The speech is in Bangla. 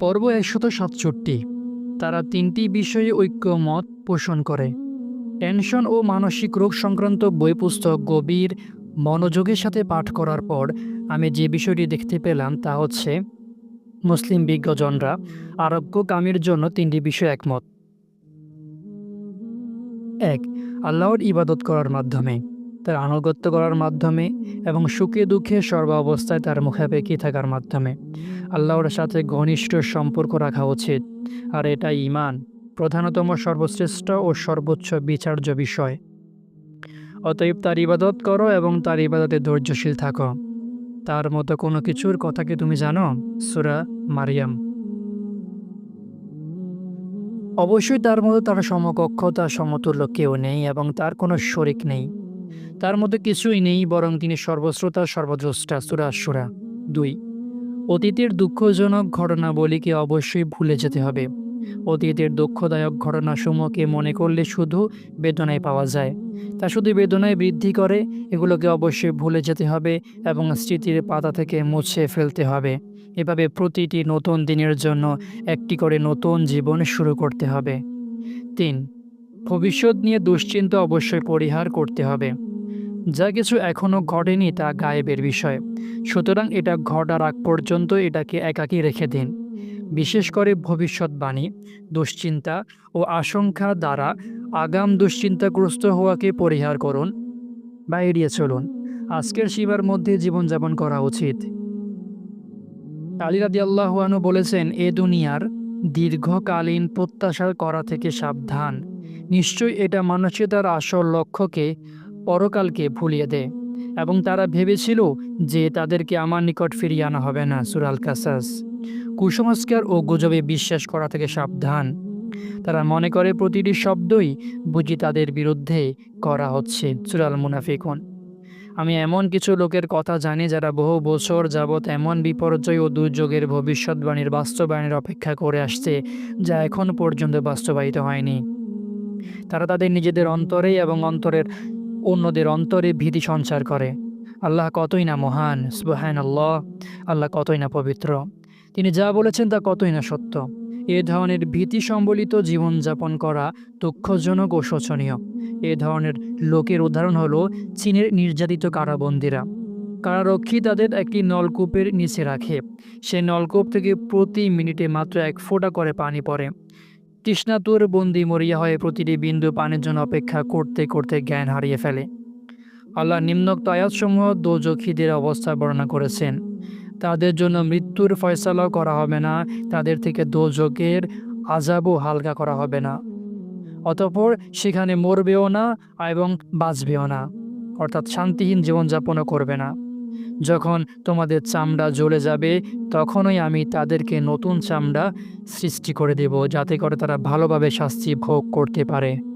পর্ব একশত সাতষট্টি। তারা তিনটি বিষয়ে ঐক্যমত পোষণ করে। টেনশন ও মানসিক রোগ সংক্রান্ত বই পুস্তক গভীর মনোযোগের সাথে পাঠ করার পর আমি যে বিষয়টি দেখতে পেলাম তা হচ্ছে মুসলিম বিজ্ঞজনরা আরোগ্যকামীর জন্য তিনটি বিষয় একমত। এক, আল্লাহর ইবাদত করার মাধ্যমে। তার আনুগত্য করার মাধ্যমে এবং সুখে দুঃখে সর্বাবস্থায় তার মুখাপেক্ষি থাকার মাধ্যমে। আল্লাহর সাথে ঘনিষ্ঠ সম্পর্ক রাখা উচিত, আর এটা ইমান প্রধানতম সর্বশ্রেষ্ঠ ও সর্বোচ্চ বিচার্য বিষয়। অতএব তার ইবাদত করো এবং তার ইবাদতে ধৈর্যশীল থাকো। তার মতো কোনো কিছুর কথা কি তুমি জানো? সুরা মারিয়াম। অবশ্যই তার মতো তার সমকক্ষ, তার সমতুল্য কেউ নেই এবং তার কোনো শরিক নেই। তার মধ্যে কিছুই নেই, বরং তিনি সর্বশ্রোতা সর্বদ্রষ্টা সুরা সুরা দুই। অতীতের দুঃখজনক ঘটনাবলীকে অবশ্যই ভুলে যেতে হবে। অতীতের দুঃখদায়ক ঘটনাসমূহকে মনে করলে শুধু বেদনায় পাওয়া যায়। তা শুধু বেদনায় বৃদ্ধি করে, এগুলোকে অবশ্যই ভুলে যেতে হবে এবং স্মৃতির পাতা থেকে মুছে ফেলতে হবে। এভাবে প্রতিটি নতুন দিনের জন্য একটি করে নতুন জীবন শুরু করতে হবে। তিন, ভবিষ্যৎ নিয়ে দুশ্চিন্তা অবশ্যই পরিহার করতে হবে। যা কিছু এখনও ঘটেনি তা গায়েবের বিষয়। সুতরাং এটা ঘটার আগ পর্যন্ত এটাকে একাকী রেখে দিন। বিশেষ করে ভবিষ্যৎবাণী, দুশ্চিন্তা ও আশঙ্কা দ্বারা আগাম দুশ্চিন্তাগ্রস্ত হওয়াকে পরিহার করুন। বা এড়িয়ে চলুন। আজকের শিবার মধ্যে জীবনযাপন করা উচিত। আলী রাদি আল্লাহানু বলেছেন, এ দুনিয়ার দীর্ঘকালীন প্রত্যাশা করা থেকে সাবধান। নিশ্চয়ই এটা মানুষের তার আসল লক্ষ্যকে পরকালকে ভুলিয়ে দেয় এবং তারা ভেবেছিল যে তাদেরকে আমার নিকট ফিরিয়ে আনা হবে না সুরাল কাসাস কুসংস্কার ও গুজবে বিশ্বাস করা থেকে সাবধান। তারা মনে করে প্রতিটি শব্দই বুঝি তাদের বিরুদ্ধে করা হচ্ছে সুরাল মুনাফিকন আমি এমন কিছু লোকের কথা জানি যারা বহু বছর যাবৎ এমন বিপর্যয় ও দুর্যোগের ভবিষ্যৎবাণীর বাস্তবায়নের অপেক্ষা করে আসছে, যা এখন পর্যন্ত বাস্তবায়িত হয়নি। তারা তাদের নিজেদের অন্তরে এবং অন্তরের অন্যদের অন্তরে ভীতি সঞ্চার করে। আল্লাহ কতই না মহান সুবাহান আল্লাহ আল্লাহ কতই না পবিত্র। তিনি যা বলেছেন তা কতই না সত্য। এ ধরনের ভীতি সম্বলিত জীবনযাপন করা দুঃখজনক ও শোচনীয়। এ ধরনের লোকের উদাহরণ হলো চীনের নির্যাতিত কারাবন্দীরা। কারারক্ষী তাদের একটি নলকূপের নিচে রাখে। সে নলকূপ থেকে প্রতি মিনিটে মাত্র এক ফোঁটা করে পানি পড়ে। তৃষ্ণাতুর বন্দি মরিয়া হয়ে প্রতিটি বিন্দু পানির জন্য অপেক্ষা করতে করতে জ্ঞান হারিয়ে ফেলে। আল্লাহ নিম্নোক্ত আয়াতসমূহ দোজখীদের অবস্থা বর্ণনা করেছেন। তাদের জন্য মৃত্যুর ফয়সালাও করা হবে না, তাদের থেকে দোজকের আজাবও হালকা করা হবে না। অতপর সেখানে মরবেও না এবং বাঁচবেও না, অর্থাৎ শান্তিহীন জীবনযাপনও করবে না। যখন তোমাদের চামড়া জ্বলে যাবে, তখনই আমি তাদেরকে নতুন চামড়া সৃষ্টি করে দেব, যাতে করে তারা ভালোভাবে শাস্তি ভোগ করতে পারে।